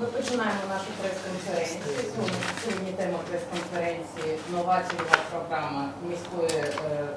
Ми починаємо нашу прес-конференцію. Сьогодні, тема прес-конференції нова цільова програма міської е,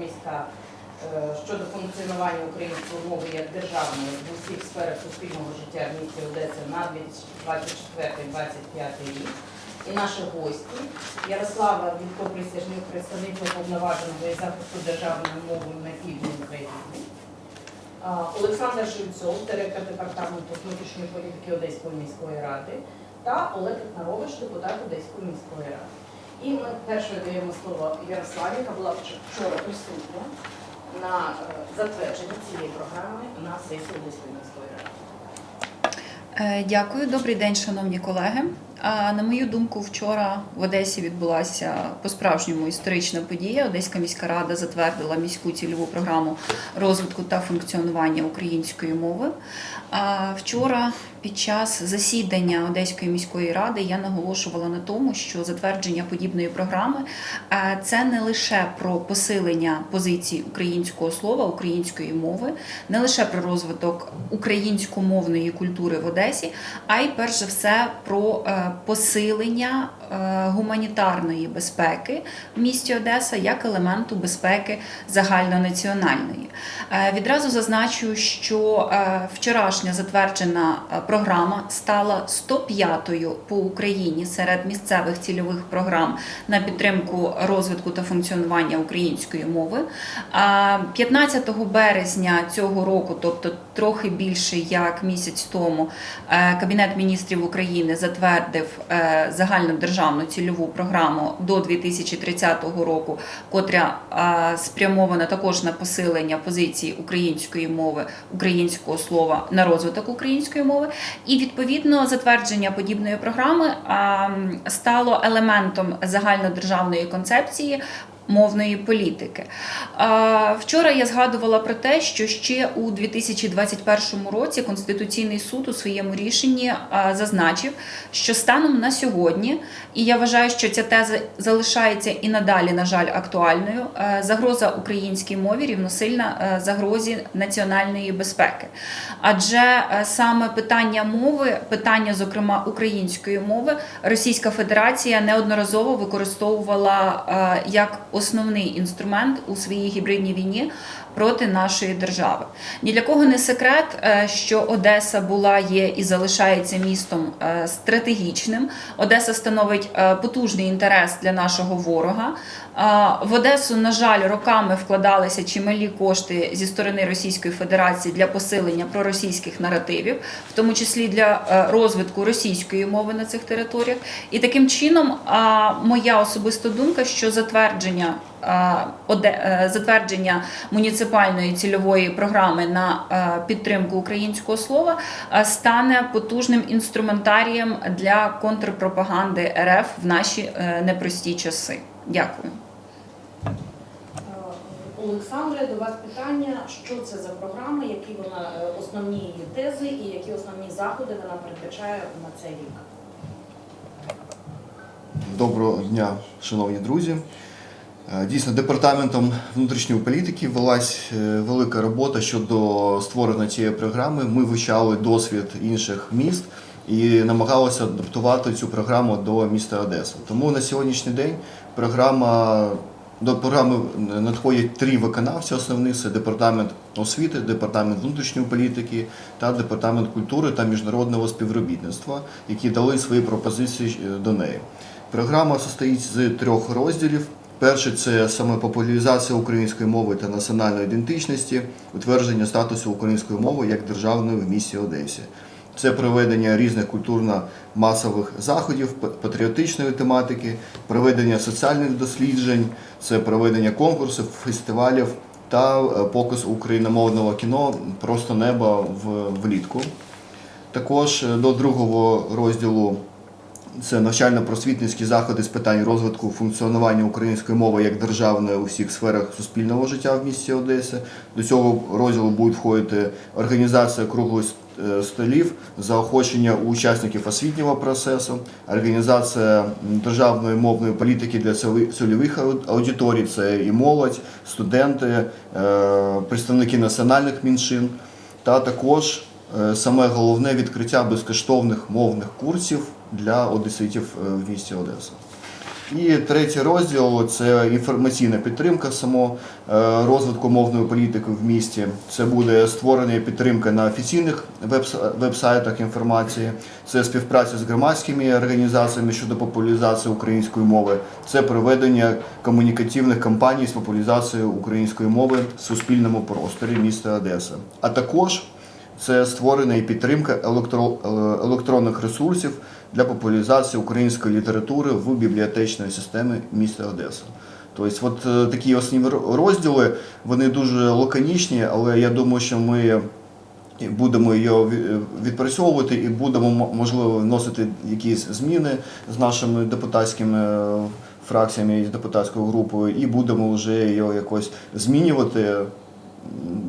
міська е, щодо функціонування української мови як державної в усіх сферах суспільного життя в місті Одеси на 2024-2025 рік. І наші гості Ярослава Вілько, присяжних представниця уповноваженого із захисту державної мови на півдні України. Олександр Шильцов, директор департаменту внутрішньої політики Одеської міської ради, та Олег Нарович, депутат Одеської міської ради. І ми перше даємо слово Ярославі, яка була вчора присутня на е, затвердженні цієї програми на сесії Одеської міської ради. Е, Дякую, добрий день, шановні колеги. А, На мою думку, вчора в Одесі відбулася по-справжньому історична подія. Одеська міська рада затвердила міську цільову програму розвитку та функціонування української мови. А Вчора під час засідання Одеської міської ради я наголошувала на тому, що затвердження подібної програми е, це не лише про посилення позицій українського слова, української мови, не лише про розвиток українськомовної культури в Одесі, а й перш за все про е, посилення е, гуманітарної безпеки в місті Одеса як елементу безпеки загальнонаціональної. Відразу зазначу, що вчорашня затверджена е, програма стала 105-ю по Україні серед місцевих цільових програм на підтримку розвитку та функціонування української мови. А 15 березня цього року, тобто трохи більше як місяць тому, е, Кабінет міністрів України затвердив е, загальнодержавну цільову програму до 2030 року, котря е, спрямована також на посилення позиції української мови, українського слова на розвиток української мови. І відповідно затвердження подібної програми стало елементом загальнодержавної концепції. Мовної політики. Вчора я згадувала про те, що ще у 2021 році Конституційний суд у своєму рішенні зазначив, що станом на сьогодні, і я вважаю, що ця теза залишається і надалі, на жаль, актуальною. Загроза українській мові рівносильна загрозі національної безпеки. Адже саме питання мови, питання, зокрема української мови, Російська Федерація неодноразово використовувала як основний інструмент у своїй гібридній війні проти нашої держави. Ні для кого не секрет, е, що Одеса була, є і залишається містом е, стратегічним. Одеса становить е, потужний інтерес для нашого ворога. В Одесу, на жаль, роками вкладалися чималі кошти зі сторони Російської Федерації для посилення проросійських наративів, в тому числі для розвитку російської мови на цих територіях. І таким чином, моя особиста думка, що затвердження. Оде- е, Затвердження муніципальної цільової програми на е, підтримку українського слова е, стане потужним інструментарієм для контрпропаганди РФ в наші е, непрості часи. Дякую. Е, Олександре, до вас питання, що це за програма, які вона е, основні її тези і які основні заходи вона передбачає на цей рік? Доброго дня, шановні друзі. Е, Дійсно, департаментом внутрішньої політики велась е, велика робота щодо створення цієї програми. Ми вивчали досвід інших міст і намагалися адаптувати цю програму до міста Одеса. Тому на сьогоднішній день програма до програми надходять три виконавці основних: це департамент освіти, департамент внутрішньої політики та департамент культури та міжнародного співробітництва, які дали свої пропозиції е, до неї. Програма состоїть з трьох розділів. Перший це саме популяризація української мови та національної ідентичності, утвердження статусу української мови як державної в місті Одесі. Це проведення різних культурно-масових заходів, патріотичної тематики, проведення соціальних досліджень, це проведення конкурсів, фестивалів та е, показ україномовного кіно Просто небо влітку. Також е, до другого розділу це навчально-просвітницькі заходи з питань розвитку функціонування української мови як державної у всіх сферах суспільного життя в місті Одеси. До цього розділу буде входити організація круглих е, столів, заохочення учасників освітнього процесу, організація державної мовної політики для цільових аудиторій, це і молодь, студенти, е, представники національних меншин, та також саме головне відкриття безкоштовних мовних курсів для одеситів е, в місті Одеса. І третій розділ це інформаційна підтримка само е, розвитку мовної політики в місті. Це буде створення підтримка на офіційних вебс- вебсайтах інформації, це співпраця з громадськими організаціями щодо популяризації української мови, це проведення комунікативних кампаній з популяризації української мови в суспільному просторі міста Одеса, а також це створення і підтримка електро- е, електронних ресурсів для популяризації української літератури в бібліотечній системі міста Одеса. Тобто, от е, такі основні розділи, вони дуже лаконічні, але я думаю, що ми будемо його відпрацьовувати і будемо можливо вносити якісь зміни з нашими депутатськими е, фракціями і депутатською групою, і будемо вже його якось змінювати,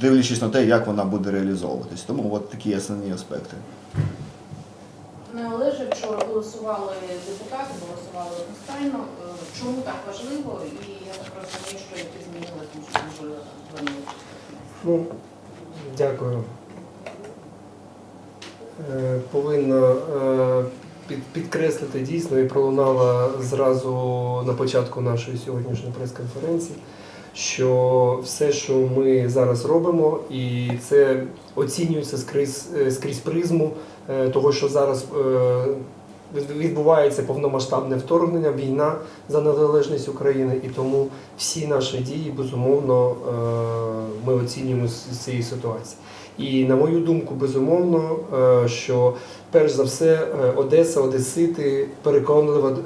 дивлячись на те, як вона буде реалізовуватись. Тому от такі основні аспекти. Не Олеже, вчора голосували депутати, голосували одностайно. Е, Чому так важливо? І я так розумію, що які змінили, тому що можливо там. Ну, дякую. Е, Повинно е, під- підкреслити дійсно і пролунала зразу на початку нашої сьогоднішньої прес-конференції, що все, що ми зараз робимо, і це оцінюється скрізь, е, скрізь призму е, того, що зараз е, відбувається повномасштабне вторгнення, війна за незалежність України, і тому всі наші дії, безумовно, ми оцінюємо з цієї ситуації. І на мою думку, безумовно, що перш за все Одеса, Одесити переконливо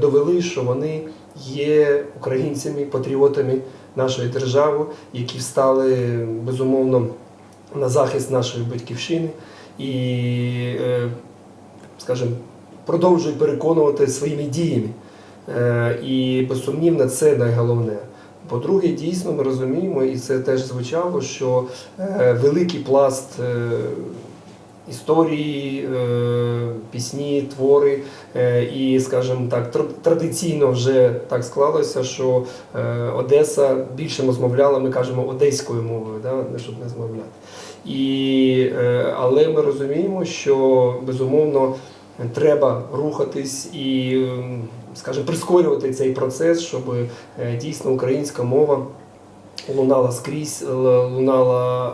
довели, що вони є українцями, патріотами нашої держави, які встали безумовно на захист нашої батьківщини і, е, скажімо, продовжують переконувати своїми діями. Е, І безсумнівно це найголовне. По-друге, дійсно ми розуміємо, і це теж звучало, що е, великий пласт історії, е, пісні, твори, е, і, скажімо так, традиційно вже так склалося, що е, Одеса більше розмовляла, ми кажемо одеською мовою, да, щоб не змовляти. І, але ми розуміємо, що безумовно треба рухатись і, ем, скажімо, прискорювати цей процес, щоб дійсно українська мова лунала скрізь, лунала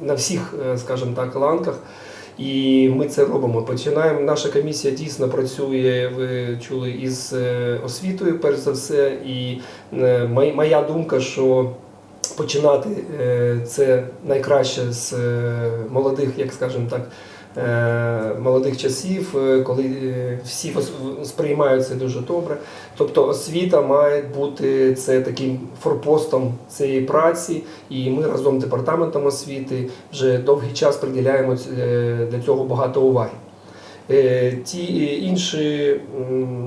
на всіх, е, скажімо так, ланках. І ми це робимо. Починаємо. Наша комісія дійсно працює, ви чули, із е, освітою, перш за все. І е, моя думка, що починати це найкраще з молодих, як скажемо так, молодих часів, е, коли е, всі вос- сприймають це дуже добре. Тобто освіта має бути це таким форпостом цієї праці, і ми разом з департаментом освіти вже довгий час приділяємо е, для цього багато уваги. Е, Ті інші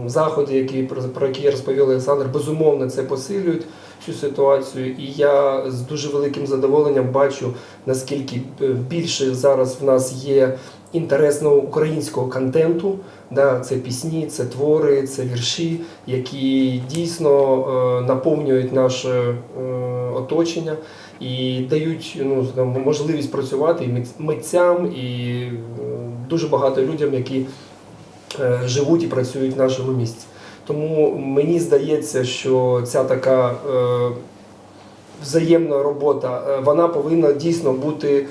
заходи, які про які я розповів Олександр, безумовно це посилюють цю ситуацію. І я з дуже великим задоволенням бачу, наскільки е, більше зараз в нас є інтересного українського контенту. Да, це пісні, це твори, це вірші, які дійсно е, наповнюють наше е, оточення і дають ну, можливість працювати і митцям, і е, дуже багато людям, які живуть і працюють в нашому місті. Тому мені здається, що ця така взаємна робота, вона повинна дійсно бути,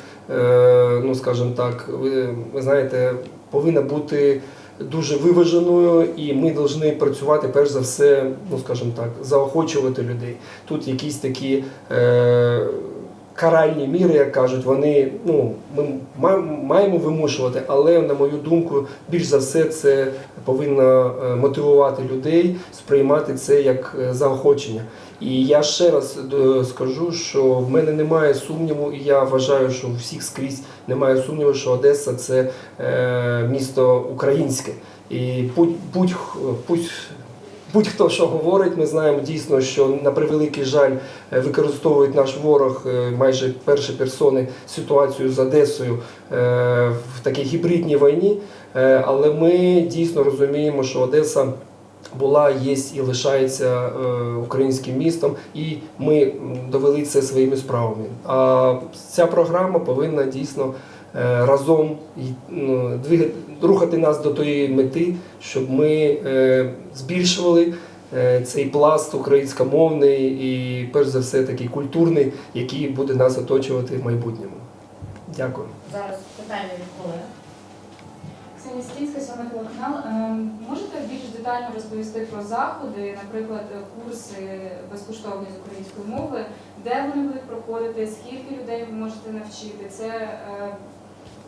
ну скажімо так, ви, ви знаєте, повинна бути дуже виваженою, і ми повинні працювати перш за все, ну скажімо так, заохочувати людей. Тут якісь такі. Е, Каральні міри, як кажуть, вони ну ми маємо вимушувати, але на мою думку, більш за все, це повинно е, мотивувати людей сприймати це як е, заохочення. І я ще раз е, скажу, що в мене немає сумніву, і я вважаю, що у всіх скрізь немає сумніву, що Одеса це е, місто українське. І будь, будь, будь-хто що говорить, ми знаємо дійсно, що на превеликий жаль е, використовують наш ворог майже перші персони ситуацію з Одесою в такій гібридній війні. Але ми дійсно розуміємо, що Одеса була, є і лишається е, українським містом, і ми довели це своїми справами. А ця програма повинна дійсно е, разом ну, двигати, рухати нас до тої мети, щоб ми е, збільшували цей пласт українськомовний і, перш за все, такий культурний, який буде нас оточувати в майбутньому. Дякую. Зараз питання від колеги. Ксенія Стінська, сьомий телеканал. Ем, Можете детально розповісти про заходи, наприклад, курси безкоштовні з української мови, де вони будуть проходити, скільки людей ви можете навчити? Це е,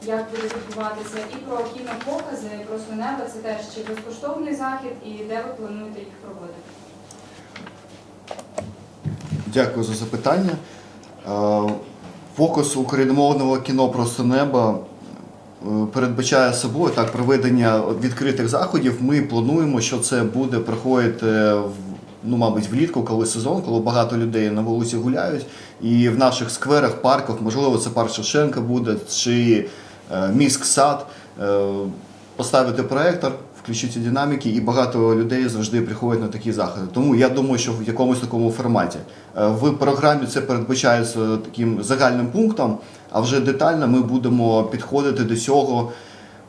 як буде відбуватися? І про кінопокази, про небо це теж чи безкоштовний захід, і де ви плануєте їх проводити? Дякую за запитання. Е, Фокус україномовного кіно Просто неба передбачає собою так проведення відкритих заходів. Ми плануємо, що це буде проходити в ну, мабуть, влітку, коли сезон, коли багато людей на вулиці гуляють, і в наших скверах, парках, можливо, це парк Шевченка буде, чи е, міськ сад, е, поставити проектор, включити динаміки, і багато людей завжди приходять на такі заходи. Тому я думаю, що в якомусь такому форматі. Е, В програмі це передбачається таким загальним пунктом, а вже детально ми будемо підходити до цього.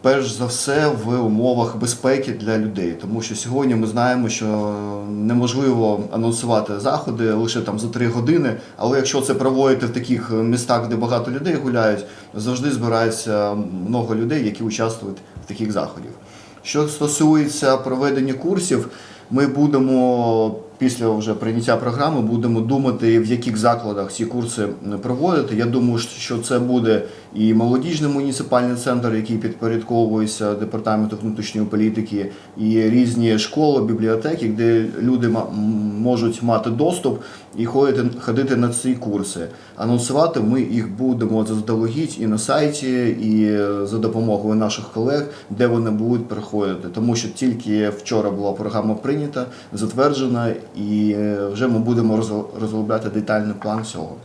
Перш за все в умовах безпеки для людей, тому що сьогодні ми знаємо, що неможливо анонсувати заходи лише там за три години. Але якщо це проводити в таких містах, де багато людей гуляють, завжди збирається много людей, які участвують в таких заходів. Що стосується проведення курсів, ми будемо після вже прийняття програми будемо думати, в яких закладах ці курси проводити. Я думаю, що це буде і молодіжний муніципальний центр, який підпорядковується департаменту внутрішньої політики, і різні школи, бібліотеки, де люди можуть мати доступ і ходити, ходити на ці курси. Анонсувати ми їх будемо заздалегідь і на сайті, і за допомогою наших колег, де вони будуть проходити. Тому що тільки вчора була програма прийнята, затверджена, і е, вже ми будемо розробляти детальний план цього.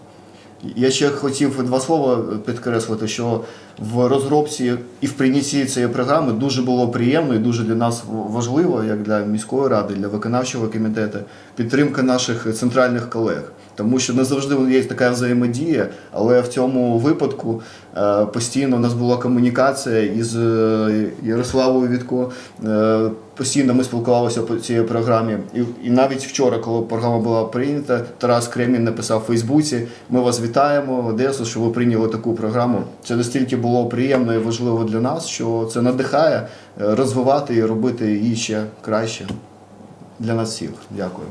Я ще хотів два слова підкреслити, що в розробці і в прийнятті цієї програми дуже було приємно і дуже для нас важливо, як для міської ради, для виконавчого комітету, підтримка наших центральних колег. Тому що не завжди є така взаємодія, але в цьому випадку е, постійно у нас була комунікація із е, Ярославою Вітко. Е, Постійно ми спілкувалися по цій програмі. І, і навіть вчора, коли програма була прийнята, Тарас Кремін написав в Фейсбуці: Ми вас вітаємо, Одесу, що ви прийняли таку програму. Це настільки приємно і важливо для нас, що це надихає е, розвивати і робити її ще краще для нас всіх. Дякую.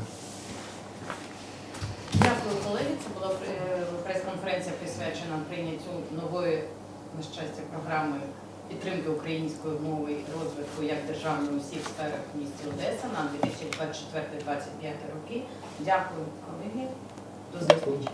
Дякую, колеги. Це була е, прес-конференція присвячена прийняттю нової, на щастя, програми підтримки української мови і розвитку як державної у всіх сферах в місті Одеса на 2024-2025 роки. Дякую, колеги. До зустрічі.